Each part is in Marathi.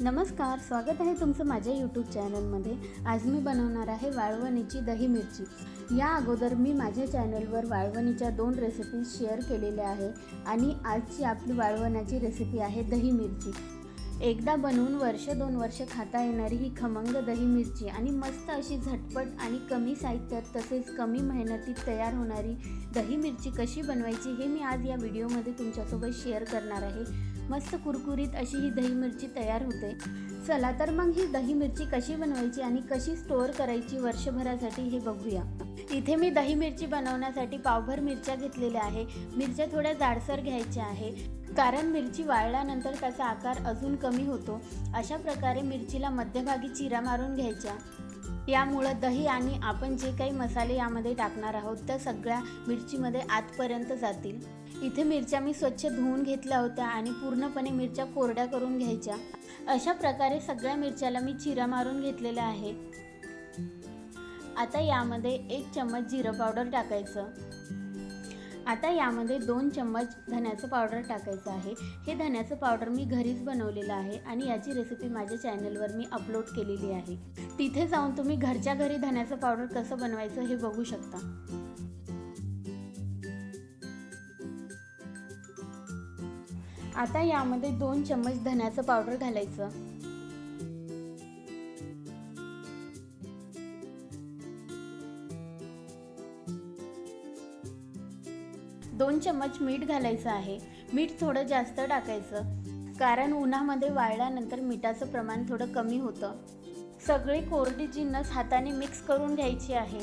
नमस्कार स्वागत आहे तुमचं माझ्या यूट्यूब चॅनलमध्ये आज मी बनवणार आहे वाळवणीची दही मिरची. या अगोदर मी माझ्या चॅनलवर वाळवणीच्या दोन रेसिपीज शेअर केलेल्या आहे आणि आजची आपली वाळवणाची रेसिपी आहे दही मिरची. एकदा बनवून वर्ष दोन वर्ष खाता येणारी ही खमंग दही मिरची आणि मस्त अशी झटपट आणि कमी साहित्यात तसेच कमी मेहनतीत तयार होणारी दही मिरची कशी बनवायची हे मी आज या व्हिडिओमध्ये तुमच्यासोबत शेअर करणार आहे. मस्त कुरकुरीत अशी ही दही मिरची तयार होते. चला तर मग ही दही मिरची कशी बनवायची आणि कशी स्टोअर करायची वर्षभरासाठी हे बघूया. इथे मी दही मिरची बनवण्यासाठी पावभर मिरच्या घेतलेल्या आहे. मिरच्या थोड्या जाडसर घ्यायच्या आहे. कारण मिरची वाळल्यानंतर त्याचा आकार अजून कमी होतो. अशा प्रकारे मिरचीला मध्यभागी चिरा मारून घ्यायच्या. यामुळं दही आणि आपण जे काही मसाले यामध्ये टाकणार आहोत त्या सगळ्या मिरचीमध्ये आतपर्यंत जातील. इथे मिरच्या मी स्वच्छ धुवून घेतल्या होत्या आणि पूर्णपणे मिरच्या कोरड्या करून घ्यायच्या. अशा प्रकारे सगळ्या मिरच्याला मी चिरा मारून घेतलेल्या आहे. आता यामध्ये एक चम्मच जिरं पावडर टाकायचं. आता यामध्ये दोन चम्मच धण्याचं पावडर टाकायचं आहे. हे धण्याचं पावडर मी घरीच बनवलेलं आहे आणि याची रेसिपी माझ्या चॅनलवर मी अपलोड केलेली आहे. तिथे जाऊन तुम्ही घरच्या घरी धण्याचं पावडर कसं बनवायचं हे बघू शकता. आता यामध्ये दोन चम्मच धण्याचं पावडर घालायचं. दोन चम्मच मीठ घालायचं आहे. मीठ थोडं जास्त टाकायचं. कारण उन्हामध्ये वाळल्यानंतर मिठाचं प्रमाण थोडं कमी होतं. सगळी कोरडी जिन्नस हाताने मिक्स करून घ्यायची आहे.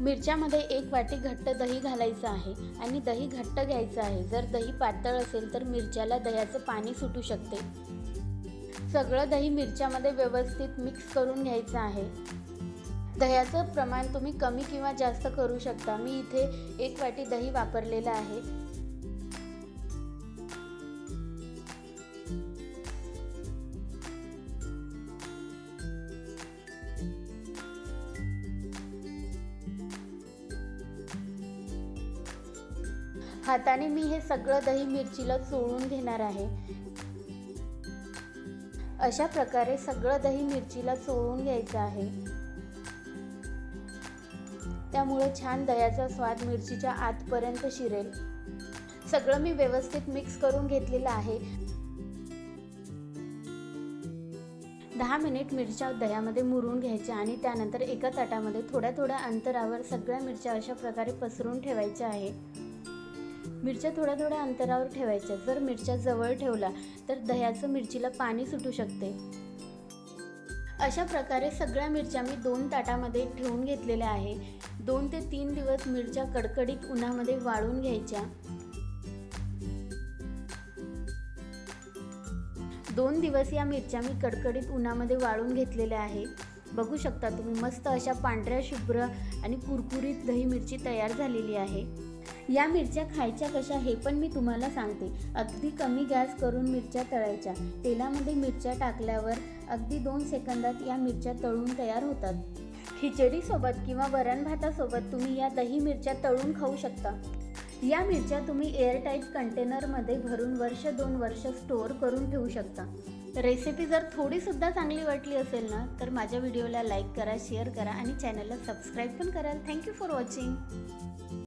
मिरच्यामध्ये एक वाटी घट्ट दही घालायचं आहे आणि दही घट्ट घ्यायचं आहे. जर दही पातळ असेल तर मिरच्याला दह्याचं पाणी सुटू शकते. सगळं दही मिरच्यामध्ये व्यवस्थित मिक्स करून घ्यायचं आहे. दह्याचं प्रमाण तुम्ही कमी किंवा जास्त करू शकता. मी इथे एक वाटी दही वापरलेलं आहे. हाताने मी हे सगळं दही मिरचीला चोळून घेणार आहे. अशा प्रकारे सगळं दही मिरचीला चोळून घ्यायचं आहे. त्यामुळे छान दह्याचा स्वाद मिरचीच्या आतपर्यंत शिरेल. सगळं मी व्यवस्थित मिक्स करून घेतलेलं आहे. दहा मिनिट मिरच्या दह्यामध्ये मुरून घ्यायच्या आणि त्यानंतर एका ताटामध्ये थोड्या थोड्या अंतरावर सगळ्या मिरच्या अशा प्रकारे पसरून ठेवायच्या आहे मिरच्या थोड्या थोड्या अंतरावर ठेवायच्या. जर मिरच्या जवळ ठेवला तर दह्याचं मिरचीला पाणी सुटू शकते. अशा प्रकारे सगळ्या मिरच्या मी दोन ताटामध्ये ठेवून घेतलेल्या आहे. दोन ते तीन दिवस मिरच्या कडकडीत उन्हामध्ये वाळून घ्यायच्या. दोन दिवस या मिरच्या मी कडकडीत उन्हामध्ये वाळून घेतलेल्या आहे. बघू शकता तुम्ही मस्त अशा पांढऱ्या शुभ्र आणि कुरकुरीत दही मिरची तयार झालेली आहे. या मिरच्या खायच्या कशा हे पण मी तुम्हाला सांगते. अगदी कमी गॅस करून मिरच्या तळायच्या. तेलामध्ये मिरच्या टाकल्यावर अगदी दोन सेकंदात या मिरच्या तळून तयार होतात. खिचडीसोबत किंवा वरण भातासोबत तुम्ही या दही मिरच्या तळून खाऊ शकता. या मिरच्या तुम्ही एअरटाईट कंटेनरमध्ये भरून वर्ष दोन वर्ष स्टोअर करून ठेवू शकता. रेसिपी जर थोडीसुद्धा चांगली वाटली असेल ना तर माझ्या व्हिडिओला लाईक करा शेअर करा आणि चॅनलला सबस्क्राईब पण कराल. Thank you for watching